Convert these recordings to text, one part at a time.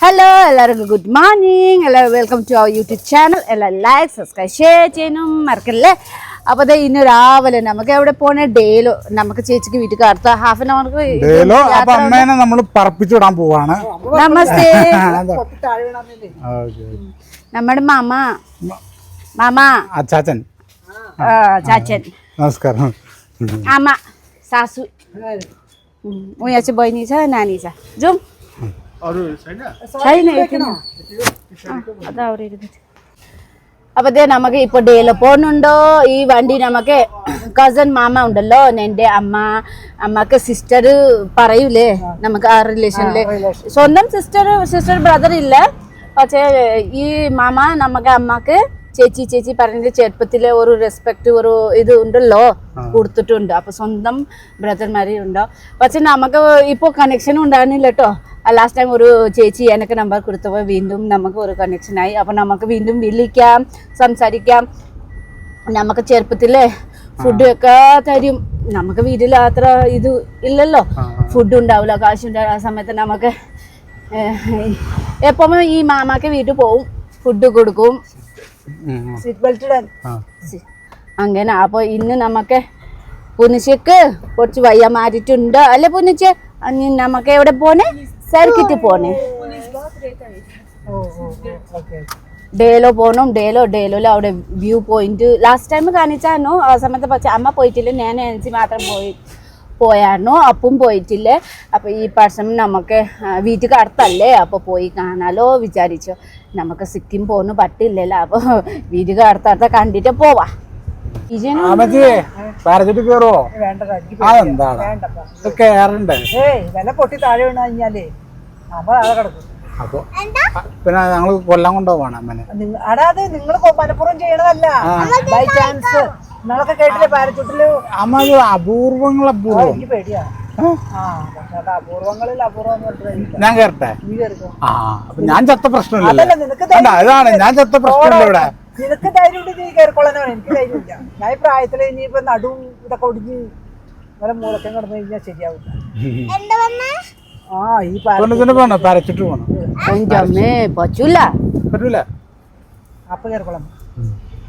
Hello എല്ലാവർക്കും good morning എല്ലാവരും welcome to our YouTube channel എല്ലാം ലൈക്ക് സബ്സ്ക്രൈബ് ഷെയർ ചെയ്യണം മറക്കല്ലേ അപ്പോൾ അതെ ഇന്ന് രാവിലെ നമുക്ക് എവിടെ പോണേ ഡേലോ നമുക്ക് ചേച്ചിക്ക് വീട്ടിൽ അടുത്ത ഹാഫ് ആൻ അവർക്ക് ഡേലോ അപ്പൊ അമ്മേനെ നമ്മൾ പറപ്പിച്ചു പോവാണ് നമസ്തേ നമ്മുടെ മാമ മാമ ചാച്ചൻ ചാച്ചൻ നമസ്കാരം അമ്മ സാസു ഉയ്യാച്ച ബോയിനി ചാ നാനി ചാ नै. ആ, അതാ അവിടെ ഇരുന്നിട്ട്. അപ്പൊ ദേ നമുക്ക് ഇപ്പൊ ഡേല പോകുന്നുണ്ടോ ഈ വണ്ടി നമുക്ക് കസൻ മാമ ഉണ്ടല്ലോ എന്റെ അമ്മ അമ്മയ്ക്ക് സിസ്റ്റർ പറയൂലേ? നമുക്ക് ആ റിലേഷനിൽ സ്വന്തം സിസ്റ്റർ സിസ്റ്റർ ബ്രദർ ഇല്ല. പക്ഷേ ഈ മാമ നമുക്ക് അമ്മയ്ക്ക് ചേച്ചി ചേച്ചി പറഞ്ഞിട്ട് ചെറുപ്പത്തിലെ ഒരു റെസ്പെക്ട് ഒരു ഇത് ഉണ്ടല്ലോ? കൊടുത്തിട്ടുണ്ട്. അപ്പൊ സ്വന്തം ബ്രദർമാരെ ഉണ്ടോ? പക്ഷെ നമുക്ക് ഇപ്പൊ കണക്ഷൻ ഉണ്ടായിരുന്നില്ല കേട്ടോ ലാസ്റ്റ് ടൈം ഒരു ചേച്ചി എനിക്ക് നമ്പർ കൊടുത്തപ്പോൾ വീണ്ടും നമുക്ക് ഒരു കണക്ഷനായി അപ്പൊ നമുക്ക് വീണ്ടും വിളിക്കാം സംസാരിക്കാം. നമുക്ക് ചെറുപ്പത്തിലെ ഫുഡ് ഒക്കെ തരും. നമുക്ക് വീട്ടിൽ അത്ര ഇത് ഇല്ലല്ലോ. ഫുഡ് ഉണ്ടാവില്ല കാശുണ്ടാവില്ല ആ സമയത്ത് നമുക്ക് എപ്പോഴും ഈ മാമാക്ക് വീട്ടിൽ പോവും. ഫുഡ് കൊടുക്കും. സീറ്റ് ബെൽറ്റ് ഇടാൻ. സി- അങ്ങനെ അപ്പോൾ ഇന്ന് നമുക്ക് പുനിച്ചക്ക് കുറച്ച് വയ്യ മാറ്റിട്ടുണ്ട് അല്ലെ പുനിച്ച? നമുക്ക് എവിടെ പോണേ? സർക്കിറ്റ് പോണേ. ഡേലോ പോകണം ഡേലോ ഡേലോയിൽ അവിടെ വ്യൂ പോയിന്റ് ലാസ്റ്റ് ടൈം കാണിച്ചായിരുന്നു. ആ സമയത്ത് പക്ഷെ അമ്മ പോയിട്ടില്ല. ഞാൻ എനിക്ക് മാത്രം പോയി പോയായിരുന്നു. അപ്പും പോയിട്ടില്ലേ. അപ്പൊ ഈ പ്രാവശ്യം നമുക്ക് വീട്ടിൽ അടുത്തല്ലേ? അപ്പൊ പോയി കാണാലോ വിചാരിച്ചു. നമുക്ക് സിക്കിം പോകുന്നു പറ്റില്ലല്ലോ. അപ്പൊ വീട് അടുത്തടുത്ത കണ്ടിട്ട് പോവാ. അതെന്താണ് വില പൊട്ടി താഴെ വീണ് കഴിഞ്ഞാലേ അപ്പൊ അത് കിടക്കും. അപ്പൊ അ- പിന്നെ ഞങ്ങൾ കൊല്ലം കൊണ്ടുപോവാണ് അമ്മനെ. നിങ്ങ- അടാ അത് നിങ്ങൾ ചെയ്യണതല്ല. ബൈ ചാൻസ് നിങ്ങളൊക്കെ കേട്ടില്ലേ പാരച്ചൂട്ടിൽ? അമ്മ അപൂർവങ്ങൾ അപൂർവം ഞാൻ കയറിക്കോ ആ അപ്പൊ ഞാൻ ചത്ത പ്രശ്നമില്ല അതാണ് ഞാൻ ചത്ത പ്രശ്നമില്ല ഇവിടെ. നിനക്ക് ധൈര്യം ഉണ്ട് നീ കയറിക്കൊള്ളാനോ എനിക്ക് ധൈര്യമില്ല ഞാൻ ഈ പ്രായത്തിൽ ഇനിയിപ്പോ നടുവും ഇതൊക്കെ ഒടിഞ്ഞ് നല്ല മൂലക്കം കിടന്നു കഴിഞ്ഞാൽ ശരിയാവില്ല ആ ഈ പോണോ? പാരച്ചൂട്ട് പോണോ? പറ്റൂല. പറ്റൂല. അപ്പൊ കയറിക്കൊള്ളാം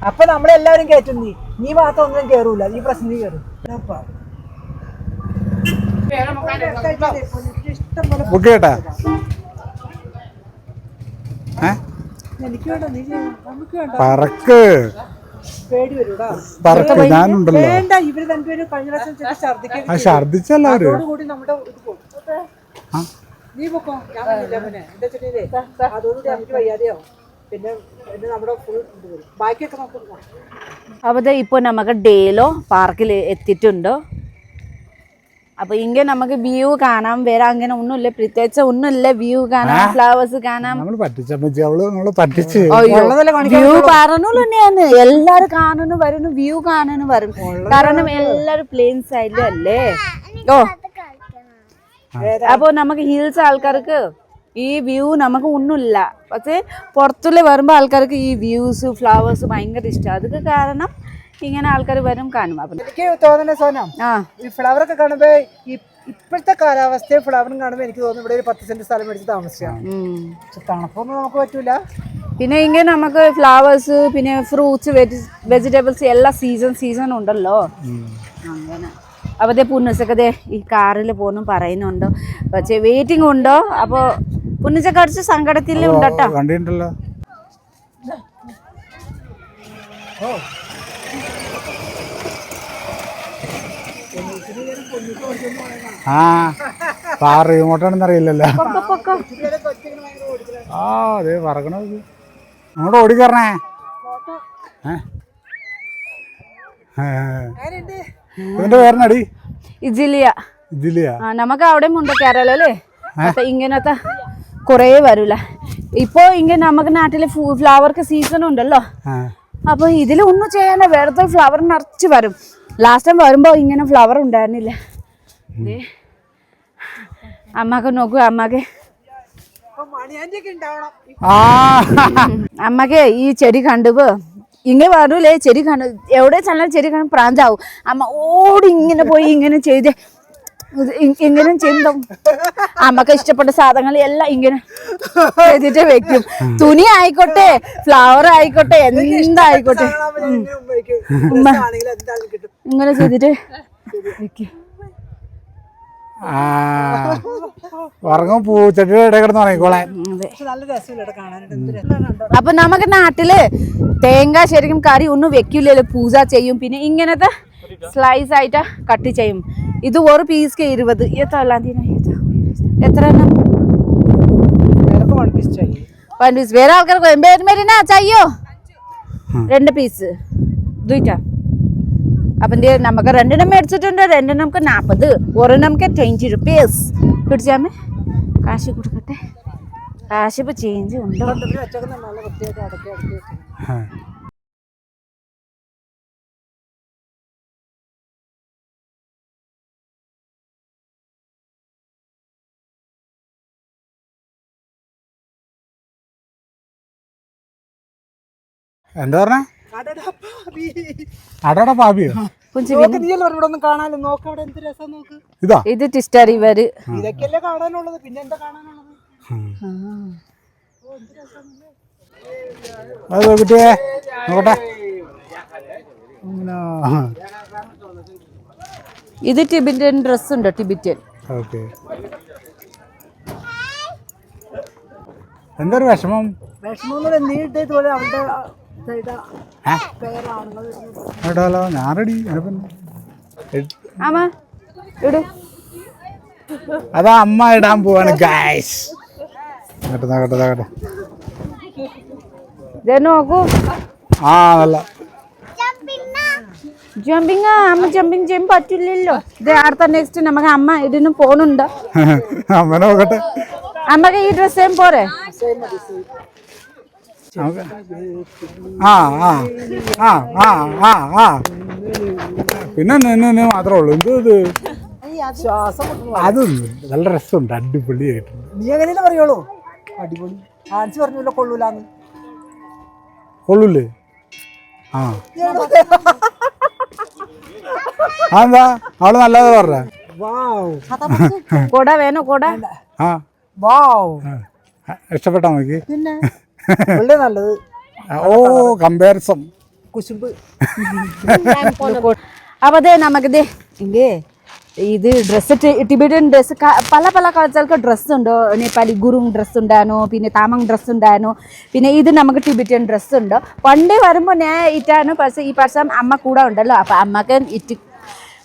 അപ്പൊ നമ്മളെല്ലാവരും കയറ്റും നീ. നീ മാത്രം ഒന്നും കയറൂല നീ പ്രശ്നം നീ കയറും ബുക്ക്. നമുക്ക് പറക്ക്. പേടി വരൂടാ പറക്ക് ഞാനുണ്ടല്ലോ ആ ഛർദിച്ചല്ല അവർ. അതോടുകൂടി നമ്മുടെ ഇത് പോകും. നീ പൊക്കോ? ഞാൻ അതോടുകൂടി നമുക്ക് വയ്യാതെയാവും അപ്പോൾ ഇപ്പോൾ ഡേലോ പാർക്കിൽ എത്തിയിട്ടുണ്ട്. അപ്പോൾ ഇങ്ങനെ നമുക്ക് വ്യൂ കാണാം വേറെ അങ്ങനെ ഒന്നുമില്ല പ്രത്യേകിച്ച് ഒന്നുമില്ല വ്യൂ കാണാം ഫ്ലവേഴ്സ് കാണാം വ്യൂ പറഞ്ഞു തന്നെയാണ് എല്ലാരും കാണുന്നു വരുന്നു വ്യൂ കാണുന്നു വരും കാരണം എല്ലാരും പ്ലെയിൻ സൈഡിലും അല്ലേ ഓ അപ്പൊ നമുക്ക് ഹിൽസ് ആൾക്കാർക്ക് ഈ വ്യൂ നമുക്ക് ഒന്നുമില്ല പക്ഷേ പുറത്തുള്ള വരുമ്പോൾ ആൾക്കാർക്ക് ഈ വ്യൂസ് ഫ്ലവേഴ്സ് ഭയങ്കര ഇഷ്ടം അതൊക്കെ കാരണം ഇങ്ങനെ ആൾക്കാർ വരും കാണും അപ്പൊ. എനിക്ക് തോന്നുന്നത് സോനം ആ. ഈ ഫ്ലവർ ഒക്കെ കാണുമ്പോ ഈ ഇപ്പോഴത്തെ കാലാവസ്ഥയും ഫ്ലവറും കാണുമ്പോൾ എനിക്ക് തോന്നുന്നു ഇവിടെ ഒരു പത്ത് സെന്റ് സ്ഥലം മേടിച്ച് താമസിക്കാം. പക്ഷെ തണുപ്പൊന്നും നമുക്ക് പറ്റൂല. പിന്നെ ഇങ്ങനെ നമുക്ക് ഫ്ലവേഴ്സ് പിന്നെ ഫ്രൂട്ട്സ് വെജിറ്റബിൾസ് എല്ലാ സീസൺ സീസൺ ഉണ്ടല്ലോ. അങ്ങനെ. അപ്പോൾ ദേ ദേ ഈ കാറിൽ പോകുന്നു പറയുന്നുണ്ടോ. പക്ഷേ വെയിറ്റിംഗ് ഉണ്ടോ? അപ്പോൾ പുന്നച്ച കുറച്ച് സങ്കടത്തിൽ ഉണ്ടോ കണ്ടിട്ടുണ്ടല്ലോ. ആ കാർ ഇങ്ങോട്ടാണെന്ന് അറിയില്ലല്ലോ. ആ അതെ പറക്കണത് അങ്ങോട്ട് ഓടിക്കറണേ എന്റെ. ഇതിന്റെ പേരിനടി ഇജിലിയ. ഇതിലെയാ ആ നമുക്ക് അവിടെ ഉണ്ട് കേരള അല്ലേ? അപ്പൊ ഇങ്ങനത്തെ കുറേ വരൂല. ഇപ്പോ ഇങ്ങനെ നമുക്ക് നാട്ടിലെ ഫ്ലവർക്ക് സീസൺ ഉണ്ടല്ലോ. അപ്പൊ ഇതിൽ ഒന്നും ചെയ്യാനേ വെറുതെ ഫ്ലവർ നിറച്ച് വരും. ലാസ്റ്റ് ടൈം വരുമ്പോ ഇങ്ങനെ ഫ്ലവർ ഉണ്ടായിരുന്നില്ല. അമ്മയ്ക്ക് നോക്കൂ അമ്മയ്ക്ക്. അമ്മയ്ക്ക് ഈ ചെടി കണ്ടുപോ. ഇങ്ങനെ വരൂലേ ചെടി കണ്ടു എവിടെ ചെന്നാൽ ചെടി കാണും പ്രാന്താവും. അമ്മ ഓടി ഇങ്ങനെ പോയി ഇങ്ങനെ ചെയ്ത് ഇങ്ങനെ ചിന്തും അമ്മയ്ക്ക് ഇഷ്ടപ്പെട്ട സാധനങ്ങൾ എല്ലാം ഇങ്ങനെ ചെയ്തിട്ട് വെക്കും. തുണി ആയിക്കോട്ടെ ഫ്ലവർ ആയിക്കോട്ടെ എന്തായിക്കോട്ടെ. ഇങ്ങനെ ചെയ്തിട്ട് വെക്കും. ഉറങ്ങും പൂച്ചട്ടിയുടെ ഇടയിൽ കിടന്ന് ഉറങ്ങിക്കോളാൻ. അപ്പൊ നമുക്ക് നാട്ടിൽ തേങ്ങ ശരിക്കും കറി ഒന്നും വെക്കില്ലല്ലോ. പൂജ ചെയ്യും. പിന്നെ ഇങ്ങനത്തെ സ്ലൈസ് ആയിട്ട് കട്ട് ചെയ്യും. ഇത് ഒരു പീസ്ക്ക് ഇരുപത്. എത്ര അല്ലാതിനാ എത്ര? വൺ പീസ് വേറെ ആൾക്കാർക്ക് മേരി മേരിനാ ചയ്യോ? രണ്ട് പീസ് ദുയിട്ടാ അപ്പം നമുക്ക് രണ്ടെണ്ണം മേടിച്ചിട്ടുണ്ട്. രണ്ടെണ്ണം നമുക്ക് നാൽപ്പത് ഒരെണ്ണംക്ക് ട്വന്റി റുപ്പീസ് പിടിച്ചാമേ? കാശ് കൊടുക്കട്ടെ. കാശ് ഇപ്പൊ ചേഞ്ച് ഉണ്ട്? എന്താ പറഞ്ഞ? അടടാ പാപിയോ കുഞ്ചി നോക്ക് നീയല്ലേ ഇവിടെ നോക്ക് അവിടെ എന്ത് രസം നോക്ക്. ഇതാ. ഇത് ടിസ്റ്റർ ഇവർ ഇതൊക്കെയല്ലേ കാണാനുള്ളത്. പിന്നെ എന്താ കാണാനുള്ളത്? അത് കുട്ടിയെ നോക്കട്ടെ. ഇങ്ങനെ, ഇത് ടിബിറ്റൻ ഡ്രസ് ഉണ്ട് ടിബിറ്റൻ. ഓക്കെ. എന്തൊരു വിഷമം? വിഷമം നീട്ട് ഇതുപോലെ അവളുടെ ഏ? ഞാൻ റെഡി അതാ അമ്മ ഇടാൻ പോവാണ് ഗായ്സ് നോക്കൂ. ആ നല്ല. ജമ്പിങ് അമ്മ ജമ്പിങ് ചെയ്യാൻ പറ്റില്ലല്ലോ. ഇത് അടുത്ത നെക്സ്റ്റ് നമുക്ക് അമ്മ ഇതിന് പോണുണ്ട്. അമ്മ നോക്കട്ടെ. അമ്മയ്ക്ക് ഈ ഡ്രസ് സെയിം പോരെ? ആ ആ. ആ ആ ആ ആ പിന്നെ നിന്ന് മാത്രമേ ഉള്ളൂ എന്തോ ഇത് അതൊന്നും അത് നല്ല രസമുണ്ട് അടിപൊളിയായിട്ടുണ്ട് നീ എങ്ങനെയല്ലേ പറയുള്ളൂ അടിപൊളി ആൻസി പറഞ്ഞല്ലോ കൊള്ളൂലെന്ന് കൊള്ളൂലേ ആ. അതെന്താ അവൾ നല്ലത് പറഞ്ഞ കൊട വേണോ കൊട ആ. ഇഷ്ടപ്പെട്ടോ നോക്കി. പിന്നെ? വളരെ നല്ലത്. ഓ കമ്പാരിസം കുശുമ്പ്. അപ്പൊ അതെ നമുക്ക് ദേ ഇങ്ങേ ഇത് ഡ്രസ്സ് ടിബറ്റൻ ഡ്രസ്സ് പല പല കൾച്ചർക്ക് ഡ്രസ്സ് ഉണ്ടോ? നേപ്പാളി ഗുറുങ് ഡ്രസ്സ് ഉണ്ടായിരുന്നു പിന്നെ താമങ് ഡ്രസ്സ് ഉണ്ടായിരുന്നു പിന്നെ ഇത് നമുക്ക് ടിബിറ്റൻ ഡ്രസ്സ് ഉണ്ടോ. പണ്ടേ വരുമ്പോൾ ഞാൻ ഇറ്റാണ് പക്ഷേ ഈ പക്ഷം അമ്മ കൂടെ ഉണ്ടല്ലോ അപ്പൊ അമ്മയ്ക്ക് ഇറ്റ്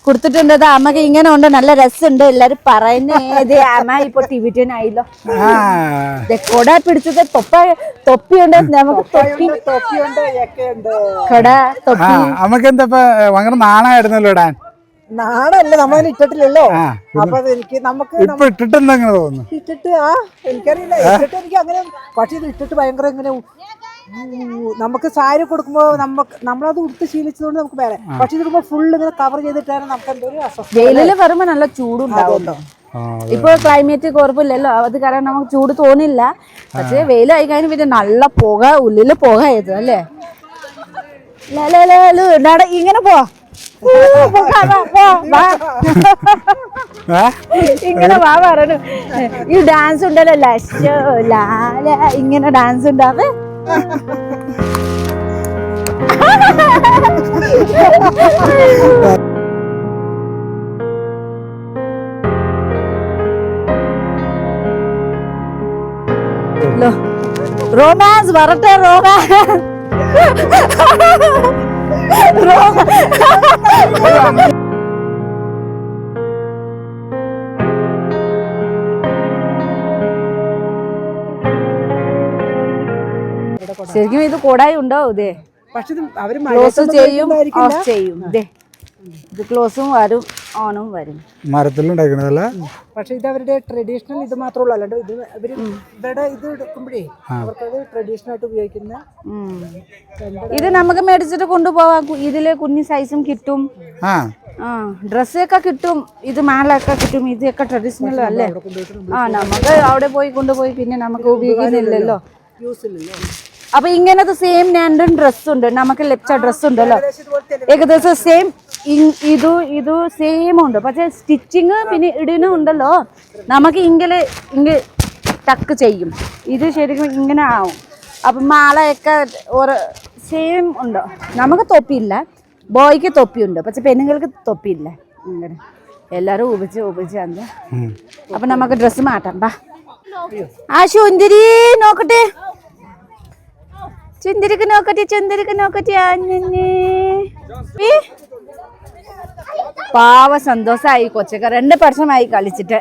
കൊടുത്തിട്ടുണ്ട്. അമ്മയ്ക്ക് ഇങ്ങനെ ഉണ്ട്. നല്ല രസമുണ്ട്. എല്ലാരും പറയുന്നേ അമ്മ ഇപ്പൊ ആയില്ലോ ദേ കൊട പിടിച്ചത് തൊപ്പ തൊപ്പിയുണ്ട്. നമുക്ക് തൊപ്പി കൊട തൊപ്പി. നമുക്ക് എന്താ ഭയങ്കര നാണായിരുന്നല്ലോ ഇടാൻ? നാടല്ല നമ്മളതിന് ഇട്ടിട്ടില്ലല്ലോ. അപ്പൊ എനിക്ക് നമുക്ക് ഇപ്പൊ ഇട്ടിട്ടെന്താ തോന്നുന്നു? ഇട്ടിട്ട് ആ എനിക്കറിയില്ല. ഇട്ടിട്ട് എനിക്ക് അങ്ങനെ പക്ഷെ ഇത് ഇട്ടിട്ട് ഭയങ്കര ഇങ്ങനെ നമുക്ക് സാരി കൊടുക്കുമ്പോ നമുക്ക് നമ്മളത് ഉടുത്ത് ശീലിച്ചതുകൊണ്ട് നമുക്ക് വേറെ. പക്ഷെ ഇതിടുമ്പോ ഫുൾ ഇങ്ങനെ കവർ ചെയ്തിട്ടാണ് നമുക്ക് എന്തോ ഒരു അസ്വസ്ഥ വെയിലിൽ വരുമ്പോ നല്ല ചൂടുണ്ടാവും ആ ഇപ്പൊ ക്ലൈമറ്റ് കുറവില്ലല്ലോ അത് കാരണം നമുക്ക് ചൂട് തോന്നില്ല. പക്ഷെ വെയിലായി കഴിഞ്ഞ പിന്നെ നല്ല പുക ഉള്ളിൽ പുക ആയത് അല്ലേ? നട ഇങ്ങനെ പോ. വാ, വാ. ഏ? ഇങ്ങനെ വാ പറഞ്ഞു ഈ ഡാൻസ് ഉണ്ടല്ലോ ലക്ഷ ലാല ഇങ്ങനെ ഡാൻസ് ഉണ്ടാവേ. रोमांस वरटे रोगा रोगा ശരിക്കും ഇത് കൂടായി ഉണ്ടാവും ഇതേ പക്ഷെ ഇത് അവർ ക്ലോസ് ചെയ്യും ഓഫ് ചെയ്യും. ഇതേ ഇത് ക്ലോസും വരും ഓണും വരും. മരത്തിലുണ്ടാക്കണതല്ല പക്ഷെ ഇത് അവരുടെ ട്രഡീഷണൽ ഇത് മാത്രമല്ല അല്ലാണ്ട് ഇത് ഇവർ ഇവരുടെ ഇത് എടുക്കുമ്പോഴേ അവർക്കത് ട്രഡീഷണൽ ആയിട്ട് ഉപയോഗിക്കുന്ന ഇത് നമുക്ക് മേടിച്ചിട്ട് കൊണ്ടുപോവാം. ഇതിലെ കുഞ്ഞു സൈസും കിട്ടും. ആ. ആ ഡ്രസ്സൊക്കെ കിട്ടും. ഇത് മാലൊക്കെ കിട്ടും. ഇതൊക്കെ ട്രഡീഷണൽ അല്ലേ? ആ നമുക്ക് അവിടെ പോയി കൊണ്ടുപോയി പിന്നെ നമുക്ക് ഉപയോഗിക്കുന്നില്ലല്ലോ. യൂസ് ഇല്ലല്ലോ. അപ്പൊ ഇങ്ങനത്തെ സെയിം രണ്ടും ഡ്രസ് ഉണ്ട്. നമുക്ക് ലഭിച്ച ഡ്രസ് ഉണ്ടല്ലോ. ഏകദേശം സെയിം ഇത് ഇതു സെയിം ഉണ്ട്. പക്ഷെ സ്റ്റിച്ചിങ് പിന്നെ ഇടിനും ഉണ്ടല്ലോ. നമുക്ക് ഇങ്ങനെ ഇങ്ങ് ടക്ക് ചെയ്യും. ഇത് ശരിക്കും ഇങ്ങനെ ആവും. അപ്പം മാളയൊക്കെ ഒരു സെയിം ഉണ്ടോ? നമുക്ക് തൊപ്പിയില്ല. ബോയ്ക്ക് തൊപ്പിയുണ്ട്. പക്ഷെ പെണ്ണുങ്ങൾക്ക് തൊപ്പിയില്ല. ഇങ്ങനെ. എല്ലാവരും ഉപയോഗിച്ച് ഉപയോഗിച്ച് അന്ത ഉം. അപ്പം നമുക്ക് ഡ്രസ്സ് മാറ്റാം. ബാ. ആ ശുന്തിരി നോക്കട്ടെ. ചുന്തിരിക്ക് നോക്കട്ടെ ചുന്തിരിക്ക് നോക്കട്ടെ പാവ സന്തോഷമായി കൊച്ചക്ക രണ്ട് വർഷമായി കളിച്ചിട്ട്.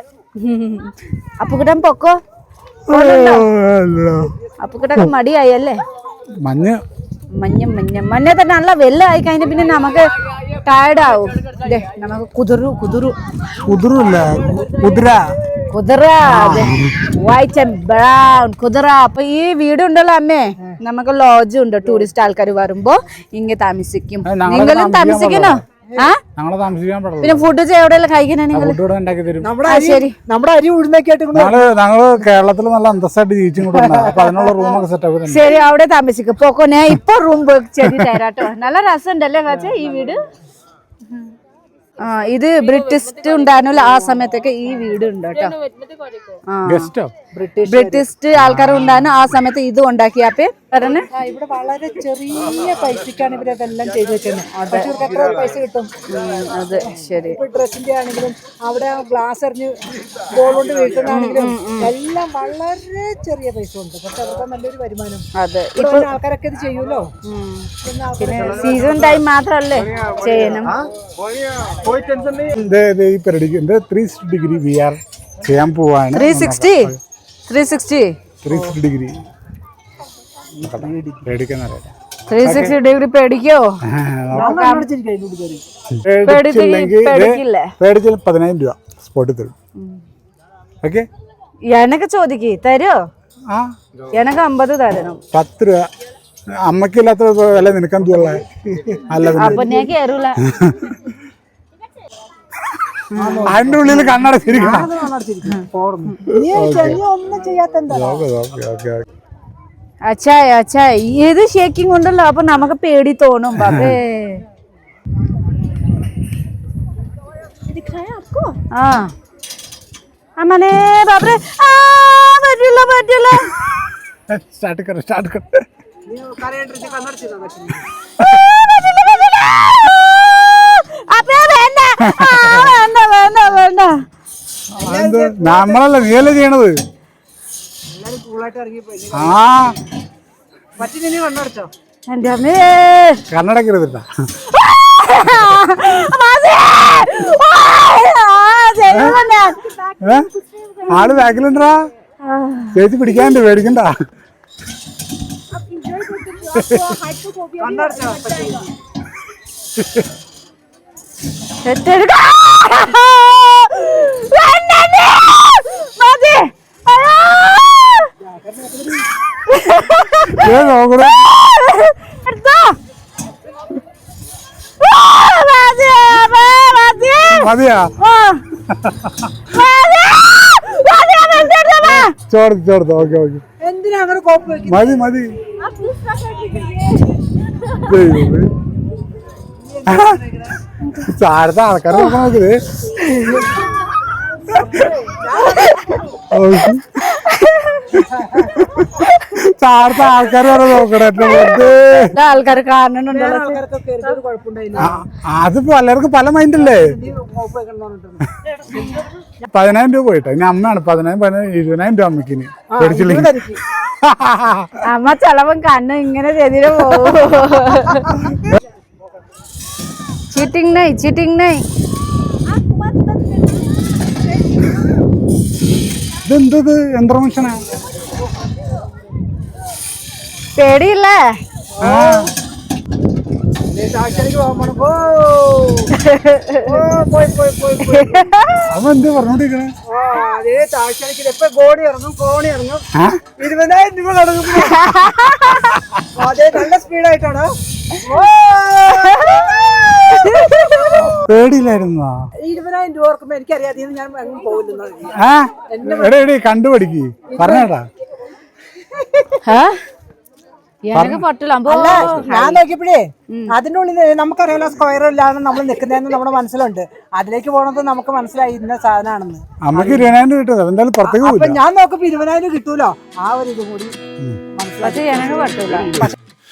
അപ്പുകിട്ടൻ പൊക്കോ? അപ്പുകിട്ടൊക്കെ മടിയായി അല്ലേ? മഞ്ഞ. മഞ്ഞ മഞ്ഞത്തെ നല്ല വെല്ലായി കഴിഞ്ഞ പിന്നെ നമുക്ക് ടയർഡ് ആവും. ദേ നമുക്ക് കുതിരു കുതിരു. കുതിരല്ല കുതിര. കുതിര വൈറ്റ് ആൻഡ് ബ്രൗൺ കുതിര. അപ്പൊ ഈ വീടുണ്ടല്ലോ അമ്മേ. നമുക്ക് ലോഡ്ജ് ഉണ്ട് ടൂറിസ്റ്റ് ആൾക്കാർ വരുമ്പോ ഇങ്ങ താമസിക്കും. നിങ്ങളും താമസിക്കണോ? ഞങ്ങളെ താമസിക്കാൻ പാടില്ല പിന്നെ ഫുഡ് എവിടെയെല്ലാം കഴിക്കണേ നിങ്ങൾ ശരി. നമ്മുടെ അരി ഞങ്ങൾ കേരളത്തിൽ നല്ല അന്തസ്സായിട്ട് ജീവിച്ചും ശരി അവിടെ താമസിക്കും. പോക്കോ ഞാൻ ഇപ്പൊ റൂം ചെടി തരാട്ടോ നല്ല രസം ഉണ്ടല്ലേ ഈ വീട്? ആ ഇത് ബ്രിട്ടിസ്റ്റ് ഉണ്ടായിരുന്നല്ലോ ആ സമയത്തൊക്കെ ഈ വീട് ഉണ്ട് കേട്ടോ. ബ്രിട്ടീഷ് ഗസ്റ്റോ? ബ്രിട്ടീഷ് ആൾക്കാർ ഉണ്ടായിരുന്നു ആ സമയത്ത് ഇത് ഉണ്ടാക്കിയാപ്പേ പറഞ്ഞേ ഇവിടെ വളരെ ചെറിയ പൈസക്കാണ് ഇവരതെല്ലാം ചെയ്തു വെക്കുന്നത്. പക്ഷെ ഇവർക്ക് എത്ര പൈസ കിട്ടും? അത് ശരി. ഡ്രസ്സിന്റെ ആണെങ്കിലും അവിടെ ഗ്ലാസ് എറിഞ്ഞ് ബോൾ കൊണ്ട് വീട്ടുന്നാണെങ്കിലും എല്ലാം വളരെ ചെറിയ പൈസ ഉണ്ട്. പക്ഷെ അവർക്ക് നല്ലൊരു വരുമാനം. അതെ. ഇപ്പൊ ആൾക്കാരൊക്കെ ഇത് ചെയ്യൂലോ പിന്നെ സീസൺ ടൈം മാത്രല്ലേ? ചെയ്യണം. ഈ പരിപാടിക്ക് ഇത് three sixty degree V R ചെയ്യാൻ പോവാണ്. Three sixty three sixty three sixty degree പേടിക്കുന്നറിയാം three sixty degree പേടിക്കോ? പേടിച്ചില്ലെങ്കിൽ ഇത് പേടിക്കില്ലേ? പേടിച്ചാൽ പതിനായിരം രൂപ സ്പോട്ടിൽ തരും ഓക്കെ എനക്ക് ചോദിക്ക് തരോ? എനക്ക് അമ്പത് തരണം. പത്ത് രൂപ. അമ്മക്കില്ലാത്ത വില നിനക്കെന്തുള്ള അല്ല അപ്പൊ ഞാൻ കേറൂല. അതിന്റെ ഉള്ളിൽ കണ്ണടച്ചിരിക്കണം അച്ഛാ അച്ഛാ ഏത് ഷേക്കിംഗ് ഉണ്ടല്ലോ അപ്പൊ നമുക്ക് പേടി തോന്നും ബാബേ ആ. അമ്മനെ ബാബേ ആ പറ്റില്ല പറ്റില്ല. സ്റ്റാർട്ട് കറ സ്റ്റാർട്ട് കണ്ണടച്ചിരുന്നാ പറ്റില്ല പറ്റില്ല, പറ്റില്ല. അപ്പേ വേണ്ട. ആ, വേണ്ട വേണ്ട വേണ്ട. എന്ത്? നമ്മളല്ല നീയല്ലേ ചെയ്യണത്? എല്ലാരും കൂളായിട്ട് ഇറങ്ങിപ്പോയി. ആ. പറ്റില്ല നീ കണ്ണടച്ചോ എന്റെ അമ്മേ. കണ്ണടക്കരുതിട്ടാ. മാസേ! ആ, ചെയ്യുമ്പോ ഞാൻ. ഏ? ആൾ ബാക്കിലുണ്ടാ ചേച്ചി പിടിക്കാണ്ട് പേടിക്കണ്ട. കണ്ണടച്ചോ പറ്റില്ല മതിയാ. ചോർത്ത് ചോർത്ത് ഓക്കെ ഓക്കെ. എന്തിനാ അങ്ങനെ കോപ്പ് വെക്കുന്നത് മതി മതി. ദൈവമേ. ചാരത്തെ ആൾക്കാരെ നോക്കാൻ നോക്കത് ചാരത്തെ ആൾക്കാർ വരെ നോക്കണേ. ആൾക്കാർ കാണുന്നുണ്ടല്ലോ അതിപ്പോ പലർക്കും പല മൈൻഡല്ലേ പതിനായിരം രൂപ പോയിട്ട്. ഇനി അമ്മയാണ്. പതിനായിരം പതിനായിരം ഇരുപതിനായിരം രൂപ അമ്മക്കിന് പേടിച്ചില്ലെങ്കിൽ ഇരുപതരക്ക്. അമ്മ ചെലവും കണ്ണ് ഇങ്ങനെ ചെയ്തിട്ട് പോകും ചീറ്റിംഗ് नहीं चीटिंग नहीं ഇതെന്തത് യന്ത്ര മനുഷ്യനാ? പേടിയില്ലേ? അവൻ എന്ത് പറഞ്ഞോണ്ടിരിക്കണേ? ഇറങ്ങും കോണി ഇറങ്ങും. ഇരുപതിനായിരം രൂപ നടക്കും അതെ നല്ല സ്പീഡായിട്ടാണ് പേടിയില്ലായിരുന്നോ ഇരുപതിനായിരം രൂപ ഓർക്കുമ്പോ എനിക്കറിയാതെ ഞാൻ ആ? എടേ എടേ കണ്ടുപഠിക്ക് പറഞ്ഞേട്ടാ? എനക്ക് പറ്റില്ല അമ്പോ അല്ല ഞാൻ നോക്കിയപ്പോഴേ അതിന്റെ ഉള്ളിൽ നമുക്കറിയാലോ സ്ക്വയറിലാണ് നമ്മൾ നിൽക്കുന്നതെന്ന് നമ്മുടെ മനസ്സിലുണ്ട്. അതിലേക്ക് പോണത് നമുക്ക് മനസ്സിലായി ഇന്ന സാധനമാണെന്ന് നമുക്ക് ഇരുപതിനായിരം കിട്ടും എന്തായാലും പുറത്തേക്ക് അപ്പൊ ഞാൻ നോക്കുമ്പോ ഇരുപതിനായിരം കിട്ടൂലോ? ആ ഒരു ഇത് കൂടി പക്ഷെ എനക്ക്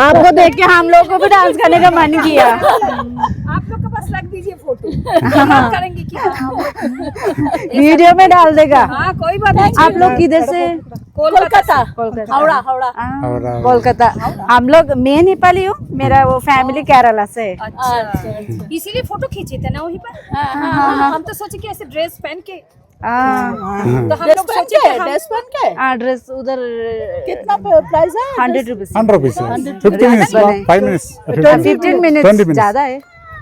आपको देख के हम लोग को भी डांस करने का मन किया। आप लोग पास रख दीजिए फ़ोटो करेंगे क्या? वीडियो में डाल देगा। हाँ कोई बात नहीं। आप लोग किधर से? कोलकाता। कोलकाता। हावड़ा हावड़ा। हाँ, कोलकाता। हम लोग मैं नेपाली हूँ मेरा वो फैमिली केरला से। है। अच्छा। इसीलिए फ़ोटो खींचे थे ना वहीं पर? हम तो सोचे कि ऐसे ड्रेस पहन के हाँ तो हम लोग सोचे कि हम ड्रेस पहन के हाँ ड्रेस उधर कितना प्राइस है hundred rupees hundred rupees fifty minutes five minutes fifteen twenty minute minutes ज्यादा है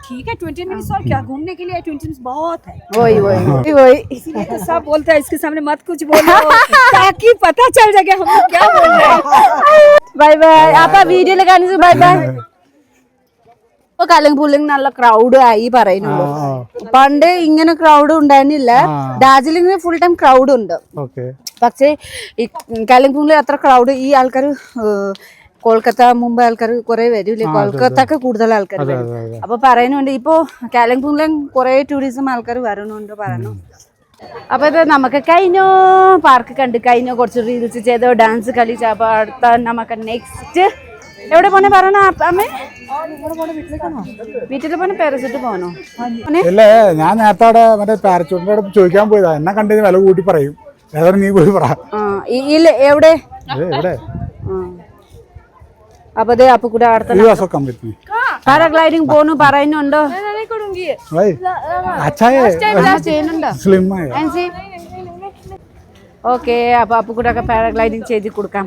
ठीक है ट्वेंटी मिनट्स और क्या घूमने के लिए ट्वेंटी मिनट्स बहुत है वही वही वही इसीलिए तो सब बोलते हैं इसके सामने मत कुछ बोलो ताकि पता चल जाए कि हम लोग क्या बोल रहे हैं ബൈ ബൈ അപ്പൊ വീഡിയോയിൽ കാണിച്ചു ബൈ ബൈ ഇപ്പൊ കലങ്പുള്ളിങ് നല്ല ക്രൗഡ് ആയി പറയുന്നുള്ളൂ പണ്ട് ഇങ്ങനെ ക്രൗഡ് ഉണ്ടായിരുന്നില്ല. ഡാർജിലിംഗിൽ ഫുൾ ടൈം ക്രൗഡ് ഉണ്ട്. പക്ഷെ ഈ കലിംപൂങ്ങിൽ അത്ര ക്രൗഡ് ഈ ആൾക്കാർ കൊൽക്കത്ത മുംബൈ ആൾക്കാർ കുറെ വരൂലേ കൊൽക്കത്തൊക്കെ കൂടുതൽ ആൾക്കാർ വരും. അപ്പൊ പറയുന്നുണ്ട് ഇപ്പോ കാലിംപൂങ്ങിലെ കുറെ ടൂറിസം ആൾക്കാർ വരണുണ്ട് പറഞ്ഞു. അപ്പൊ ഇത് നമുക്ക് കഴിഞ്ഞോ? പാർക്ക് കണ്ട് കഴിഞ്ഞോ? കുറച്ച് റീൽസ് ചെയ്തോ? ഡാൻസ് കളിച്ചോ അപ്പൊ അടുത്ത നമുക്ക് നെക്സ്റ്റ് എവിടെ പോണേ പറഞ്ഞ അമ്മേ? വീട്ടിൽ പോണ പാരസിട്ട് പോണോ? ഇല്ലേ ഞാൻ നേരത്തെ അവിടെ മറ്റേ പാരച്ചൂട്ടിന്റെ അവിടെ ചോദിക്കാൻ പോയതാ. എന്നെ കണ്ടതിന് വില കൂട്ടി പറയും. ഏതായാലും നീ പോയി പറ. ഇല്ല എവിടെ. അപ്പൊ ദേ അപ്പൊ കൂടെ അടുത്ത പാരാഗ്ലൈഡിങ് പോണു പറയുന്നുണ്ടോ? ഓക്കെ അപ്പൊ അപ്പൊ കൂടെ ഒക്കെ പാരാഗ്ലൈഡിങ് ചെയ്ത് കൊടുക്കാം.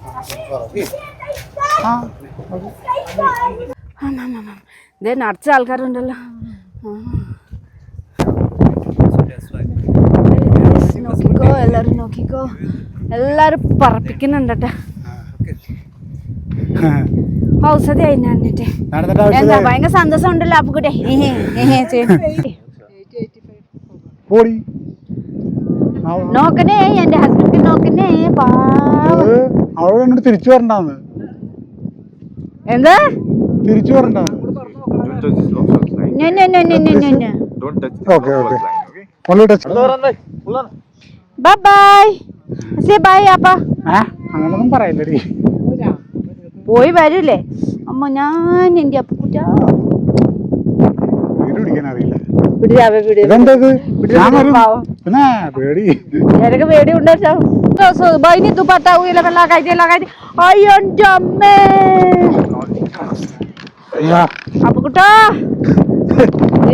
ദേ നിറച്ച ആൾക്കാരുണ്ടല്ലോ. നോക്കിക്കോ എല്ലാരും നോക്കിക്കോ. എല്ലാരും പറപ്പിക്കുന്നുണ്ടട്ടെ. ഔഷധി അതിന് എന്നിട്ട്. നടന്നിട്ട് എന്താ ഭയങ്കര സന്തോഷം ഉണ്ടല്ലോ അപ്പുക്കുട്ടെ നോക്കണേ എന്റെ ഹസ്ബൻഡ് എന്നോട് തിരിച്ചു വരണ്ടാന്ന്. എന്താ? തിരിച്ചു വരണ്ട ഞെ, ഞെ, ഞെ, ഞെ, ഞെ, ഞെ, ഞെ. Okay okay only touch bye bye say bye അപ്പ. ആ അങ്ങനൊന്നും പറയില്ലടി. പോയി വരൂലേ. അമ്മ ഞാൻ എന്റെ അപ്പുക്കുട്ട വീട് പിടിക്കാൻ അറിയില്ല. എനിക്ക് പേടി. ദുപ്പട്ട ഉയലൊക്കെ അയ്യോ അമ്മേ. അപ്പുക്കുട്ടാ.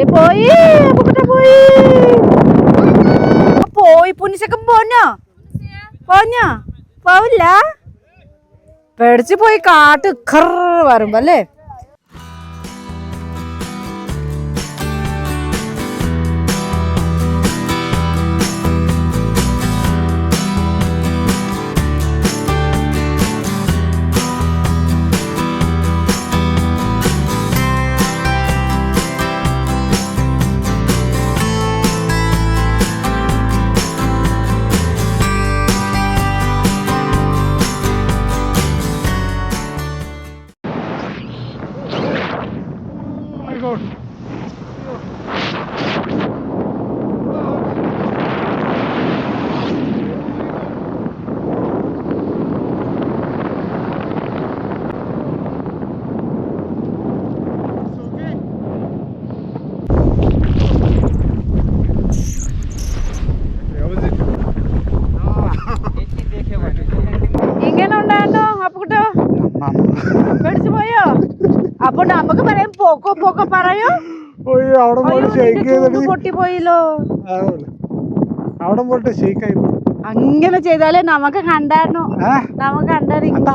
പോയി അപ്പുക്കുട്ട പോയി. ആ, പോയി പുനിശക്കം പോഞ്ഞോ? പോഞ്ഞോ? പോവില്ല? പേടിച്ചു പോയി കാട്ട് ഖർ വരുമ്പോ അല്ലേ? പൊട്ടിപ്പോയില്ലോ. അവിടെ പോയിട്ട്. അങ്ങനെ ചെയ്താലേ നമുക്ക് കണ്ടായിരുന്നു. നമുക്ക് കണ്ടായിരുന്നു.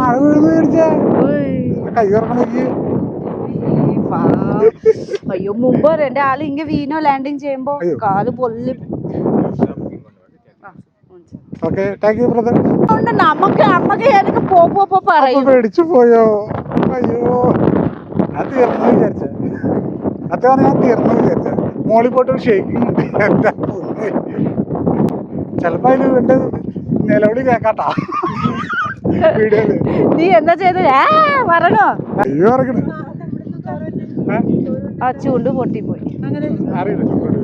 അയ്യോ മുമ്പ് എന്റെ ആൾ ഇങ്ങ വീണോ ലാൻഡിങ് ചെയ്യുമ്പോ. കാൽ അതുകൊണ്ട് നമുക്ക് അമ്മയ്ക്ക് എനിക്ക് പോ പറയും? പേടിച്ചു പോയോ? അയ്യോ. ഞാൻ തീർന്നു വിചാരിച്ച. അതാണ് ഞാൻ തീർന്നു വിചാരിച്ച. മോളിൽ പോയിട്ട് ഷേക്കിംഗ് ഉണ്ട് എന്താ. ചെലപ്പോ അതിൽ എന്റെ നിലവിളി കേക്കാട്ടാ. വീഡിയോയിൽ. നീ എന്താ ചെയ്തത്? ആ പറഞ്ഞോ അയ്യോ ഇറങ്ങണ് ഏ? ആ ചൂണ്ട് പൊട്ടിപ്പോയി അറിയില്ല ചൂടോട്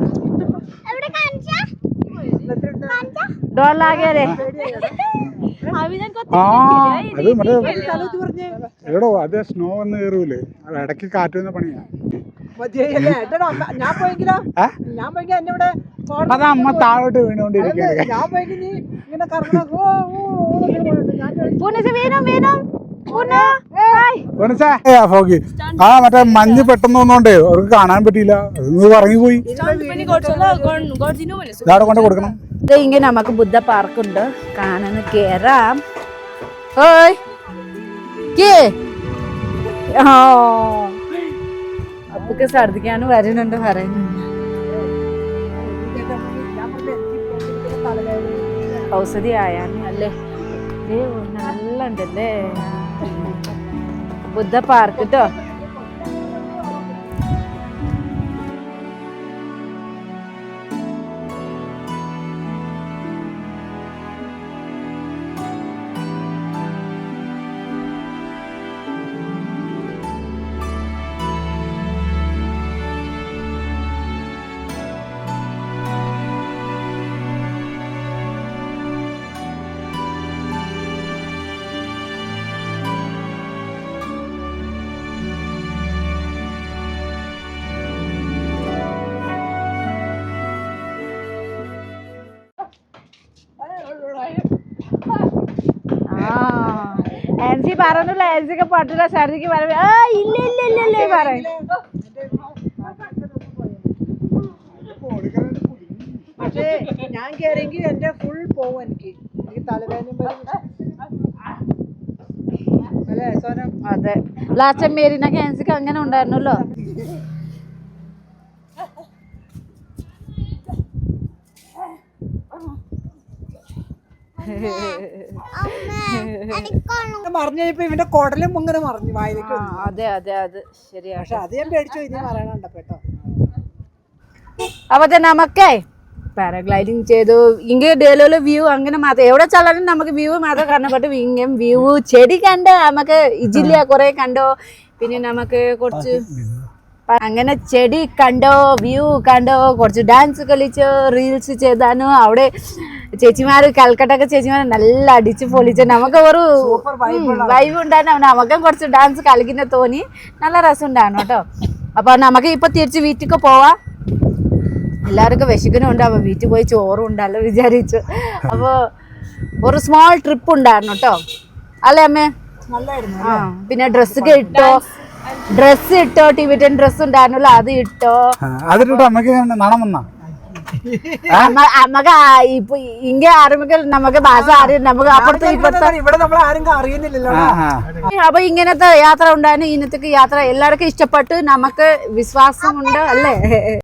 ഡോളാകെ ആ അത് മറ്റേ എടോ അത് സ്നോ വന്ന് കയറൂലേ ഇടയ്ക്ക് കാറ്റ് വന്ന പണിയാ. അത് അമ്മ താഴോട്ട് ആ മറ്റേ മഞ്ഞ് പെട്ടെന്ന് വന്നോണ്ടേ അവർക്ക് കാണാൻ പറ്റിയില്ല ഇറങ്ങിപ്പോയി ഇതവിടെ കൊണ്ട് കൊടുക്കണം ഇങ്ങനെ നമുക്ക് ബുദ്ധ പാർക്കുണ്ട് കാണാൻ കേറാം ഓയ് കേ ഓ അപ്പൊക്ക് ഛർദിക്കാൻ വരുന്നുണ്ട് പറയുന്നുണ്ട്. ഔഷധി ആയാലും അല്ലേ? നല്ല ബുദ്ധ പാർക്ക് കേട്ടോ പറഞ്ഞില്ല സാരിക്ക് ഛർദിക്ക് പറയും ആ ഇല്ല ഇല്ല ഇല്ല ഇല്ല പറയും പക്ഷേ ഞാൻ കയറിയെങ്കിൽ എന്റെ ഫുൾ പോവും എനിക്ക്. എനിക്ക് തലവേദന അതെ. ലാസ്റ്റ് മേരിനൊക്കെ ആൻസിക്ക് അങ്ങനെ ഉണ്ടായിരുന്നല്ലോ. മറിഞ്ഞു കഴിഞ്ഞപ്പോ ഇവന്റെ കുടലും ഇങ്ങനെ മറിഞ്ഞു വായിലേക്ക്. അതെ അതെ അത് ശരിയാ. പക്ഷെ അത് ഞാൻ പേടിച്ചു ഇനി പറയണണ്ട കേട്ടോ. അപ്പൊ നമുക്കേ പാരാഗ്ലൈഡിങ് ചെയ്തു. ഇങ്ങനെ ഡേലോൽ വ്യൂ അങ്ങനെ മാത്രം എവിടെ ചെല്ലാലും നമുക്ക് വ്യൂ മാത്രം കാണാൻ പറ്റും. ഇങ്ങനെ വ്യൂ ചെടി കണ്ട് നമുക്ക് ഇജില്ല കുറെ കണ്ടോ? പിന്നെ നമുക്ക് കുറച്ച് അങ്ങനെ ചെടി കണ്ടോ വ്യൂ കണ്ടോ കുറച്ച് ഡാൻസ് കളിച്ചോ റീൽസ് ചെയ്താനോ അവിടെ ചേച്ചിമാര് കൽക്കട്ടൊക്കെ ചേച്ചിമാര് നല്ല അടിച്ചു പൊളിച്ച് നമുക്ക് ഒരു വൈബ് ഉണ്ടായിരുന്നു. നമുക്കും കുറച്ച് ഡാൻസ് കളിക്കുന്ന തോന്നി. നല്ല രസം ഉണ്ടായിരുന്നു കേട്ടോ. അപ്പൊ നമുക്ക് ഇപ്പൊ തിരിച്ച് വീട്ടിലേക്ക് പോവാം. എല്ലാവർക്കും വിശക്കുന്നുണ്ട്. അപ്പൊ വീട്ടിൽ പോയി ചോറും ഉണ്ടല്ലോ വിചാരിച്ചു. അപ്പൊ ഒരു സ്മോൾ ട്രിപ്പ് ഉണ്ടായിരുന്നു കേട്ടോ. അല്ലേ അമ്മേ? ആ പിന്നെ ഡ്രസ്സൊക്കെ ഇട്ടോ? ഡ്രസ്സ് ഇട്ടോ? ടിബറ്റൻ ഡ്രസ്സ് ഉണ്ടായിരുന്നല്ലോ അത് ഇട്ടോ? അതിട്ടോ നമുക്ക് നാണം വന്നാ? ആ- ഇപ്പൊ ഇങ്ങ ആരുമെങ്കിൽ നമുക്ക് ഭാഷ അറിയാം നമുക്ക് അപ്പുറത്ത് ഇപ്പുറത്ത് ഇവിടെ നമ്മൾ ആരും അറിയുന്നില്ലല്ലോ അപ്പൊ ഇങ്ങനത്തെ യാത്ര ഉണ്ടായിരുന്നു. ഇന്നത്തേക്ക് യാത്ര എല്ലാവർക്കും ഇഷ്ടപ്പെട്ടു. നമുക്ക് വിശ്വാസമുണ്ട് അല്ലേ?